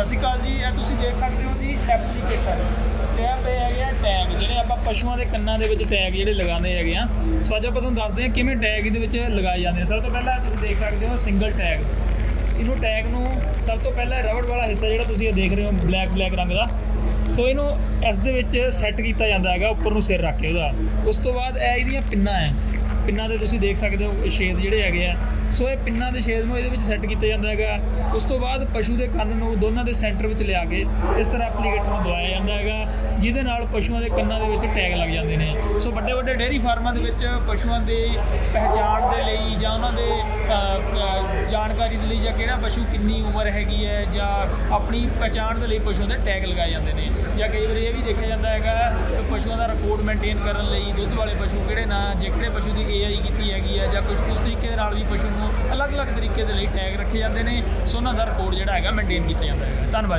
ਸਤਿ ਸ਼੍ਰੀ ਅਕਾਲ ਜੀ, ਇਹ ਤੁਸੀਂ ਦੇਖ ਸਕਦੇ ਹੋ ਜੀ ਐਪਲੀਕੇਟਰ। ਤੇ ਇਹ ਪਏ ਹੈਗੇ ਆ ਟੈਗ, ਜਿਹੜੇ ਆਪਾਂ ਪਸ਼ੂਆਂ ਦੇ ਕੰਨਾਂ ਦੇ ਵਿੱਚ ਟੈਗ ਜਿਹੜੇ ਲਗਾਉਂਦੇ ਹੈਗੇ ਆ। ਸੋ ਅੱਜ ਆਪਾਂ ਤੁਹਾਨੂੰ ਦੱਸਦੇ ਹਾਂ ਕਿਵੇਂ ਟੈਗ ਇਹਦੇ ਵਿੱਚ ਲਗਾਏ ਜਾਂਦੇ ਆ। ਸਭ ਤੋਂ ਪਹਿਲਾਂ ਤੁਸੀਂ ਦੇਖ ਸਕਦੇ ਹੋ ਸਿੰਗਲ ਟੈਗ। ਇਹਨੂੰ ਟੈਗ ਨੂੰ ਸਭ ਤੋਂ ਪਹਿਲਾਂ ਰਬੜ ਵਾਲਾ ਹਿੱਸਾ ਜਿਹੜਾ ਤੁਸੀਂ ਇਹ ਦੇਖ ਰਹੇ ਹੋ, ਬਲੈਕ ਬਲੈਕ ਰੰਗ ਦਾ। ਸੋ ਇਹਨੂੰ ਇਸ ਦੇ ਵਿੱਚ ਸੈੱਟ ਕੀਤਾ ਜਾਂਦਾ ਹੈਗਾ, ਉੱਪਰ ਨੂੰ ਸਿਰ ਰੱਖ ਕੇ ਉਹਦਾ। ਉਸ ਤੋਂ ਬਾਅਦ ਇਹ ਇਹਦੀਆਂ ਪਿੰਨਾਂ ਹੈ। ਪਿੰਨਾਂ ਦੇ ਤੁਸੀਂ ਦੇਖ ਸਕਦੇ ਹੋ ਛੇਦ ਜਿਹੜੇ ਹੈਗੇ ਆ। ਸੋ ਇਹ ਪਿੰਨਾਂ ਦੇ ਛੇਦ ਨੂੰ ਇਹਦੇ ਵਿੱਚ ਸੈੱਟ ਕੀਤਾ ਜਾਂਦਾ ਹੈਗਾ। ਉਸ ਤੋਂ ਬਾਅਦ ਪਸ਼ੂ ਦੇ ਕੰਨ ਨੂੰ ਦੋਨਾਂ ਦੇ ਸੈਂਟਰ ਵਿੱਚ ਲਿਆ ਕੇ ਇਸ ਤਰ੍ਹਾਂ ਐਪਲੀਕੇਟ ਨੂੰ ਦਵਾਇਆ ਜਾਂਦਾ ਹੈਗਾ, ਜਿਹਦੇ ਨਾਲ ਪਸ਼ੂਆਂ ਦੇ ਕੰਨਾਂ ਦੇ ਵਿੱਚ ਟੈਗ ਲੱਗ ਜਾਂਦੇ ਨੇ। ਸੋ ਵੱਡੇ ਵੱਡੇ ਡੇਅਰੀ ਫਾਰਮਾਂ ਦੇ ਵਿੱਚ ਪਸ਼ੂਆਂ ਦੇ ਪਹਿਚਾਣ ਦੇ ਲਈ ਜਾਂ ਉਹਨਾਂ ਦੇ ਜਾਣਕਾਰੀ ਦੇ ਲਈ ਜਾਂ ਕਿਹੜਾ ਪਸ਼ੂ ਕਿੰਨੀ ਉਮਰ ਹੈਗੀ ਹੈ ਜਾਂ ਆਪਣੀ ਪਹਿਚਾਣ ਦੇ ਲਈ ਪਸ਼ੂਆਂ ਦੇ ਟੈਗ ਲਗਾਏ ਜਾਂਦੇ ਨੇ। ਜਾਂ ਕਈ ਵਾਰੀ ਇਹ ਵੀ ਦੇਖਿਆ ਜਾਂਦਾ ਹੈਗਾ ਪਸ਼ੂਆਂ ਦਾ ਰਿਕਾਰਡ ਮੇਨਟੇਨ ਕਰਨ ਲਈ ਦੁੱਧ ਵਾਲੇ ਪਸ਼ੂ ਕਿਹੜੇ ਨਾ, ਜੇ ਕਿਹੜੇ ਪਸ਼ੂ ਦੀ ਏਆਈ ਕੀਤੀ ਹੈਗੀ ਹੈ ਜਾਂ ਕੁਝ ਉਸ ਤਰੀਕੇ ਦੇ ਨਾਲ ਵੀ ਪਸ਼ੂ ਨੂੰ ਅਲੱਗ-ਅਲੱਗ ਤਰੀਕੇ ਦੇ ਲਈ ਟੈਗ ਰੱਖੇ ਜਾਂਦੇ ਨੇ, ਸੋ ਉਹਨਾਂ ਦਾ ਰਿਕਾਰਡ ਜਿਹੜਾ ਹੈਗਾ ਮੇਨਟੇਨ ਕੀਤਾ ਜਾਂਦਾ ਹੈ ਧੰਨਵਾਦ।